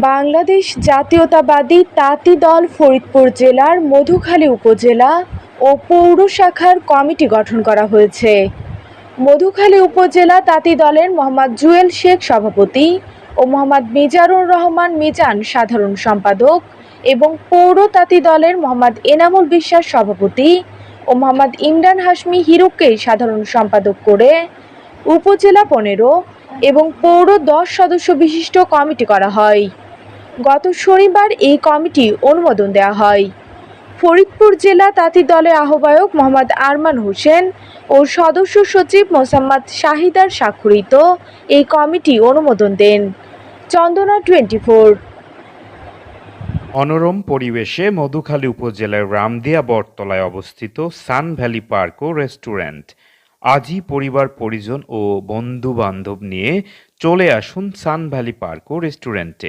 বাংলাদেশ জাতীয়তাবাদী তাঁতি দল ফরিদপুর জেলার মধুখালী উপজেলা ও পৌর শাখার কমিটি গঠন করা হয়েছে। মধুখালী উপজেলা তাঁতি দলের মোহাম্মদ জুয়েল শেখ সভাপতি ও মোহাম্মদ মিজারুর রহমান মিজান সাধারণ সম্পাদক এবং পৌর তাঁতি দলের মোহাম্মদ এনামুল বিশ্বাস সভাপতি ও মোহাম্মদ ইমরান হাশমি হিরুককে সাধারণ সম্পাদক করে উপজেলা পনেরো এবং পৌর দশ সদস্য বিশিষ্ট কমিটি করা হয়। গত শনিবার এই কমিটি অনুমোদন দেওয়া হয়। ফরিদপুর জেলা তাঁতি দলের আহ্বায়ক মোহাম্মদ আরমান হোসেন ও সদস্য সচিব মোসাম্মদ শাহিদার স্বাক্ষরিত এই কমিটি অনুমোদন দেন। চন্দনা টোয়েন্টি ফোর মনোরম পরিবেশে মধুখালী উপজেলার রামদিয়া বটতলায় অবস্থিত সান ভ্যালি পার্ক ও রেস্টুরেন্ট। আজই পরিবার, পরিজন ও বন্ধু বান্ধব নিয়ে চলে আসুন সান ভ্যালি পার্ক ও রেস্টুরেন্টে।